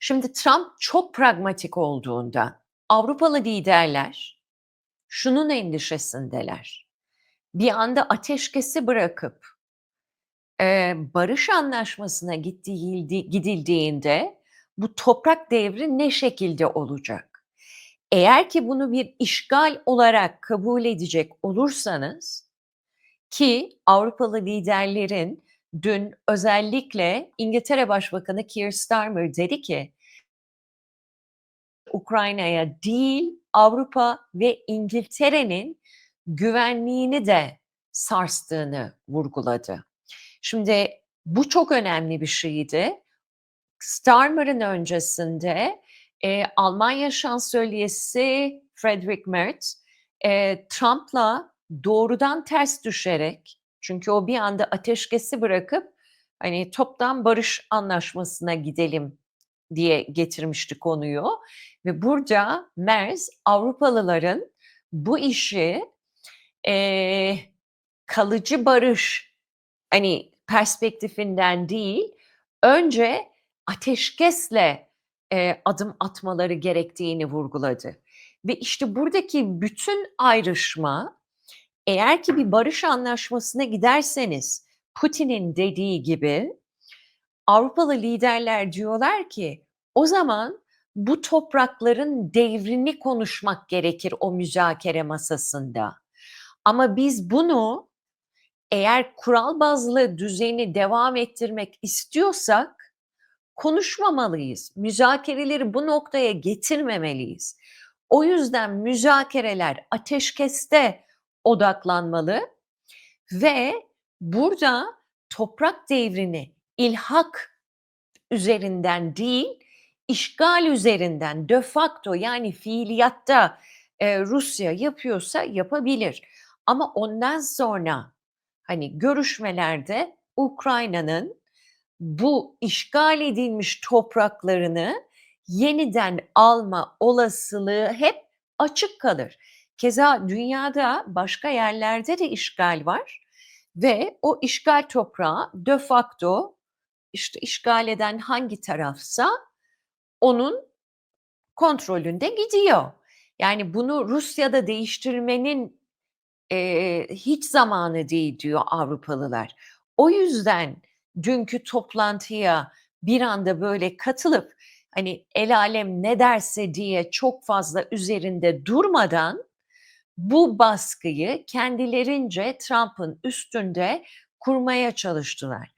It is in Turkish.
Şimdi Trump çok pragmatik olduğunda Avrupalı liderler şunun endişesindeler. Bir anda ateşkesi bırakıp eee, barış anlaşmasına gittiğildi- gidildiğinde bu toprak devri ne şekilde olacak? Eğer ki bunu bir işgal olarak kabul edecek olursanız ki Avrupalı liderlerin dün özellikle İngiltere Başbakanı Keir Starmer dedi ki Ukrayna'ya değil Avrupa ve İngiltere'nin güvenliğini de sarstığını vurguladı. Şimdi bu çok önemli bir şeydi. Starmer'ın öncesinde e, Almanya Şansölyesi Friedrich Merz e, Trump'la doğrudan ters düşerek çünkü o bir anda ateşkesi bırakıp hani toptan barış anlaşmasına gidelim diye getirmişti konuyu ve burada Merz Avrupalıların bu işi e, kalıcı barış hani perspektifinden değil önce ateşkesle e, adım atmaları gerektiğini vurguladı. Ve işte buradaki bütün ayrışma eğer ki bir barış anlaşmasına giderseniz Putin'in dediği gibi Avrupalı liderler diyorlar ki o zaman bu toprakların devrini konuşmak gerekir o müzakere masasında. Ama biz bunu eğer kural bazlı düzeni devam ettirmek istiyorsak konuşmamalıyız. Müzakereleri bu noktaya getirmemeliyiz. O yüzden müzakereler ateşkeste odaklanmalı ve burada toprak devrini ilhak üzerinden değil, işgal üzerinden de facto yani fiiliyatta e, Rusya yapıyorsa yapabilir. Ama ondan sonra hani görüşmelerde Ukrayna'nın bu işgal edilmiş topraklarını yeniden alma olasılığı hep açık kalır. Keza dünyada başka yerlerde de işgal var ve o işgal toprağı de facto işte işgal eden hangi tarafsa onun kontrolünde gidiyor. Yani bunu Rusya'da değiştirmenin eee, hiç zamanı değil diyor Avrupalılar. O yüzden dünkü toplantıya bir anda böyle katılıp hani el alem ne derse diye çok fazla üzerinde durmadan bu baskıyı kendilerince Trump'ın üstünde kurmaya çalıştılar.